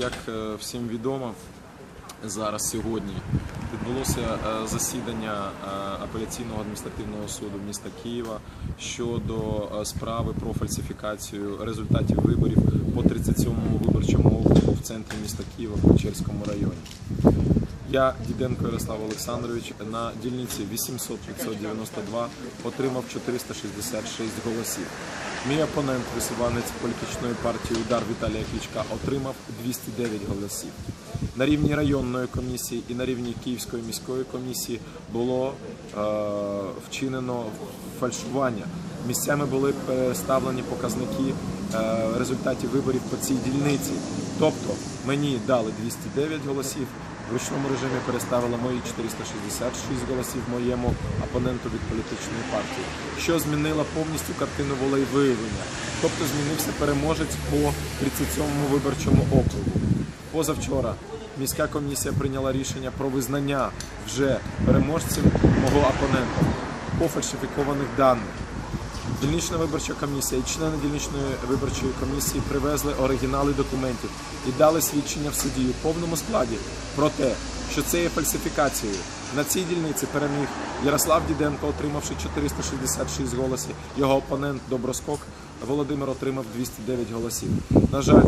Як е, всім відомо, зараз сьогодні відбулося е, засідання е, апеляційного адміністративного суду міста Києва щодо справи про фальсифікацію результатів виборів по 37-му виборчому округу в центрі міста Києва в Печерському районі. Я Діденко Ярослав Олександрович на дільниці 800-592 отримав 466 голосів. Мій опонент, висуванець політичної партії Удар Віталія Кличка, отримав 209 голосів. На рівні районної комісії і на рівні Київської міської комісії було е, вчинено фальшування. Місцями були переставлені показники е, результатів виборів по цій дільниці. Тобто мені дали 209 голосів. В ручному режимі переставили мої 466 голосів моєму опоненту від політичної партії, що змінило повністю картину волейвиявлення. Тобто змінився переможець по 37-му виборчому округу. Позавчора міська комісія прийняла рішення про визнання вже переможцем мого опонента по фальсифікованих даних. Дільнична виборча комісія і члени дільничної виборчої комісії привезли оригінали документів і дали свідчення в суді у повному складі про те, що це є фальсифікацією. На цій дільниці переміг Ярослав Діденко, отримавши 466 голосів. Його опонент Доброскок Володимир отримав 209 голосів. На жаль,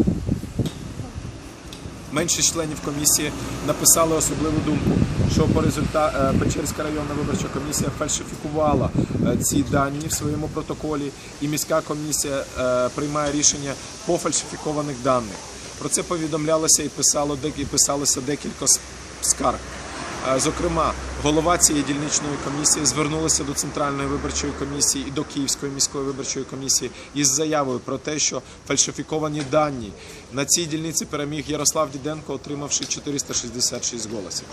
меншість членів комісії написали особливу думку, що по результату Печерська районна виборча комісія фальсифікувала е, ці дані в своєму протоколі, і міська комісія е, приймає рішення по фальсифікованих даних. Про це повідомлялося і писало і писалося декілька скарг. Е, Зокрема, голова цієї дільничної комісії звернулася до центральної виборчої комісії і до Київської міської виборчої комісії із заявою про те, що фальсифіковані дані на цій дільниці переміг Ярослав Діденко, отримавши 466 голосів.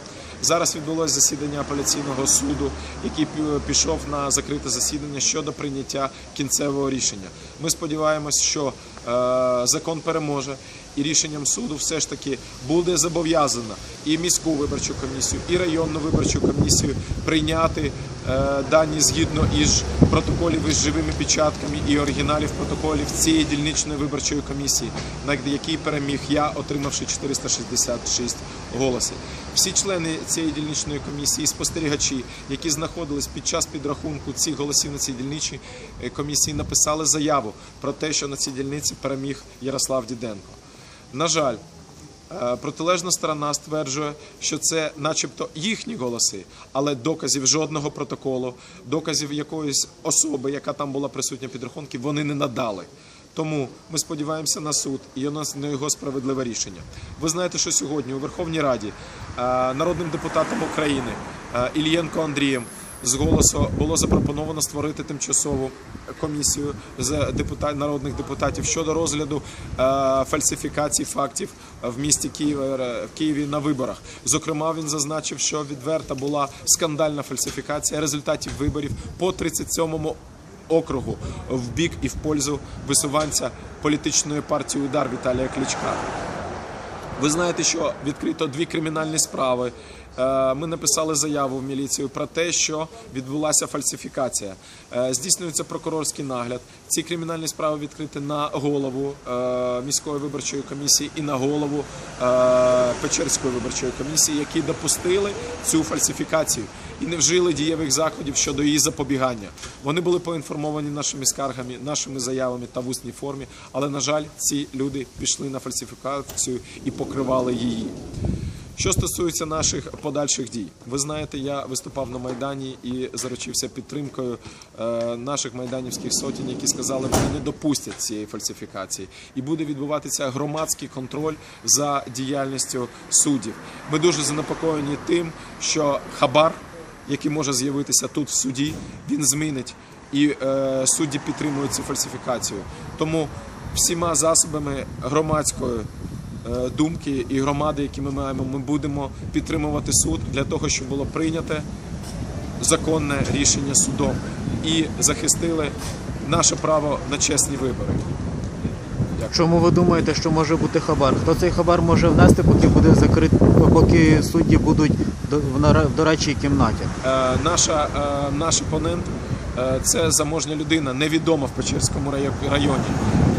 Зараз відбулося засідання апеляційного суду, який пішов на закрите засідання щодо прийняття кінцевого рішення. Ми сподіваємось, що е, закон переможе, і рішенням суду все ж таки буде зобов'язано і міську виборчу комісію, і районну виборчу комісію прийняти е, дані згідно із протоколів із живими печатками і оригіналів протоколів цієї дільничної виборчої комісії, на якій переміг я, отримавши 466 голосів. Всі члени цієї дільничної комісії, спостерігачі, які знаходились під час підрахунку цих голосів на цій дільничній е, комісії, написали заяву про те, що на цій дільниці переміг Ярослав Діденко. На жаль, е, протилежна сторона стверджує, що це, начебто, їхні голоси, але доказів жодного протоколу, доказів якоїсь особи, яка там була присутня під рахунки, вони не надали. Тому ми сподіваємося на суд і на його справедливе рішення. Ви знаєте, що сьогодні у Верховній Раді е, народним депутатом України е, Ільєнко Андрієм з голосу було запропоновано створити тимчасову комісію з депутат, народних депутатів щодо розгляду е, фальсифікацій фактів в місті Києва в Києві на виборах. Зокрема, він зазначив, що відверта була скандальна фальсифікація результатів виборів по 37-му округу в бік і в пользу висуванця політичної партії Удар Віталія Кличка. Ви знаєте, що відкрито дві кримінальні справи. Е, Ми написали заяву в міліцію про те, що відбулася фальсифікація. Е, Здійснюється прокурорський нагляд. Ці кримінальні справи відкриті на голову е, міської виборчої комісії і на голову Печерської виборчої комісії, які допустили цю фальсифікацію і не вжили дієвих заходів щодо її запобігання. Вони були поінформовані нашими скаргами, нашими заявами та в усній формі, але на жаль, ці люди пішли на фальсифікацію і покривали її. Що стосується наших подальших дій, ви знаєте, я виступав на майдані і заручився підтримкою е, наших майданівських сотень, які сказали, вони не допустять цієї фальсифікації, і буде відбуватися громадський контроль за діяльністю суддів. Ми дуже занепокоєні тим, що хабар, який може з'явитися тут в суді, він змінить і е, судді підтримують цю фальсифікацію. Тому всіма засобами громадської думки і громади, які ми маємо, ми будемо підтримувати суд для того, щоб було прийняте законне рішення судом і захистили наше право на чесні вибори. Чому ви думаєте, що може бути хабар? Хто цей хабар може внести, поки буде закрит, поки судді будуть в дорадчій кімнаті? Е, наша, е, наш опонент е, це заможня людина, невідома в Печерському районі,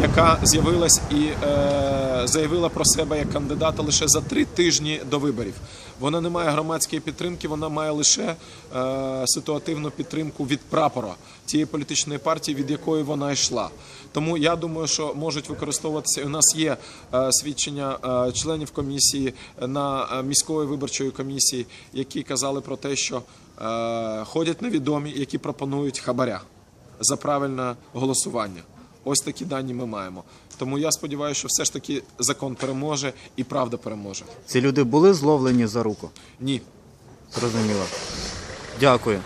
яка з'явилась і е, заявила про себе як кандидата лише за три тижні до виборів. Вона не має громадської підтримки, вона має лише е, ситуативну підтримку від прапора тієї політичної партії, від якої вона йшла. Тому я думаю, що можуть використовуватися. У нас є е, свідчення е, членів комісії на е, міської виборчої комісії, які казали про те, що е, ходять невідомі, які пропонують хабаря за правильне голосування. Ось такі дані ми маємо. Тому я сподіваюся, що все ж таки закон переможе і правда переможе. Ці люди були зловлені за руку? Ні, Зрозуміло. Дякую.